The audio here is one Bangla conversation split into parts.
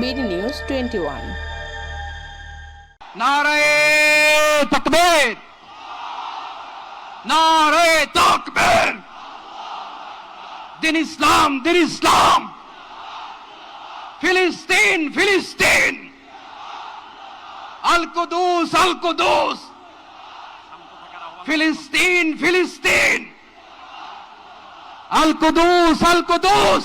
BD news twenty one. নারায়ে তকবীর! নারায়ে তকবীর! দিন ইসলাম দিন ইসলাম! ফিলিস্তিন ফিলিস্তিন! আল কুদুস আল কুদুস! ফিলিস্তিন ফিলিস্তিন! আল কুদুস আল Quddus!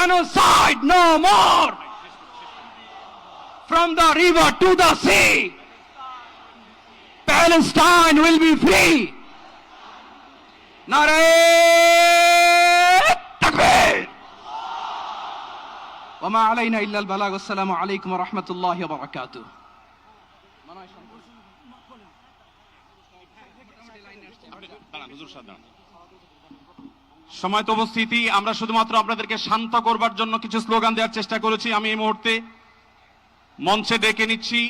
genocide no more from the river to the sea palestine will be free nare takbir وما علينا الا البلاغ والسلام عليكم ورحمه الله وبركاته সময় তো উপস্থিতি। আমরা শুধুমাত্র আপনাদেরকে শান্ত করবার জন্য কিছু স্লোগান দেওয়ার চেষ্টা করেছি। আমি এই মুহূর্তে মঞ্চে ডেকে নিচ্ছি।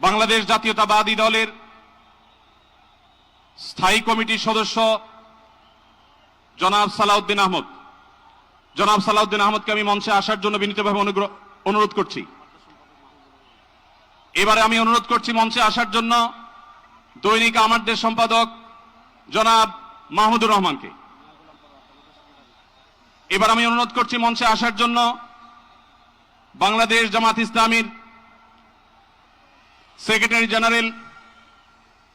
বাংলাদেশ জাতীয়তাবাদী দলের স্থায়ী কমিটির সদস্য জনাব সালাউদ্দিন আহমদ। জনাব সালাউদ্দিন আহমদকে আমি মঞ্চে আসার জন্য বিনীতভাবে অনুরোধ করছি। এবারে আমি অনুরোধ করছি মঞ্চে আসার জন্য দৈনিক আমাদের সম্পাদক জনাব মাহমুদুর রহমানকে। এবার আমি অনুরোধ করছি মঞ্চে আসার জন্য বাংলাদেশ জামাত ইসলামীর সেক্রেটারি জেনারেল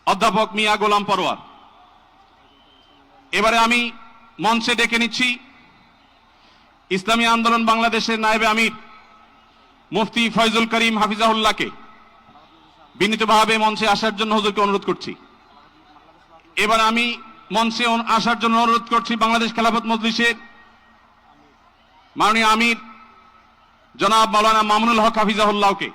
অধ্যাপক মিয়া গোলাম পরোয়ার। এবারে আমি মঞ্চে ডেকে নিচ্ছি ইসলামী আন্দোলন বাংলাদেশের নায়েবে আমির মুফতি ফয়জুল করিম হাফিজাহুল্লাহকে। বিনীতভাবে মঞ্চে আসার জন্য হুজুরকে অনুরোধ করছি। এবার আমি মঞ্চে আসার জন্য অনুরোধ করছি বাংলাদেশ খেলাফত মজলিসের মাননীয় আমির জনাব মাওলানা মামুনুল হক হাফিজাহুল্লাহকে।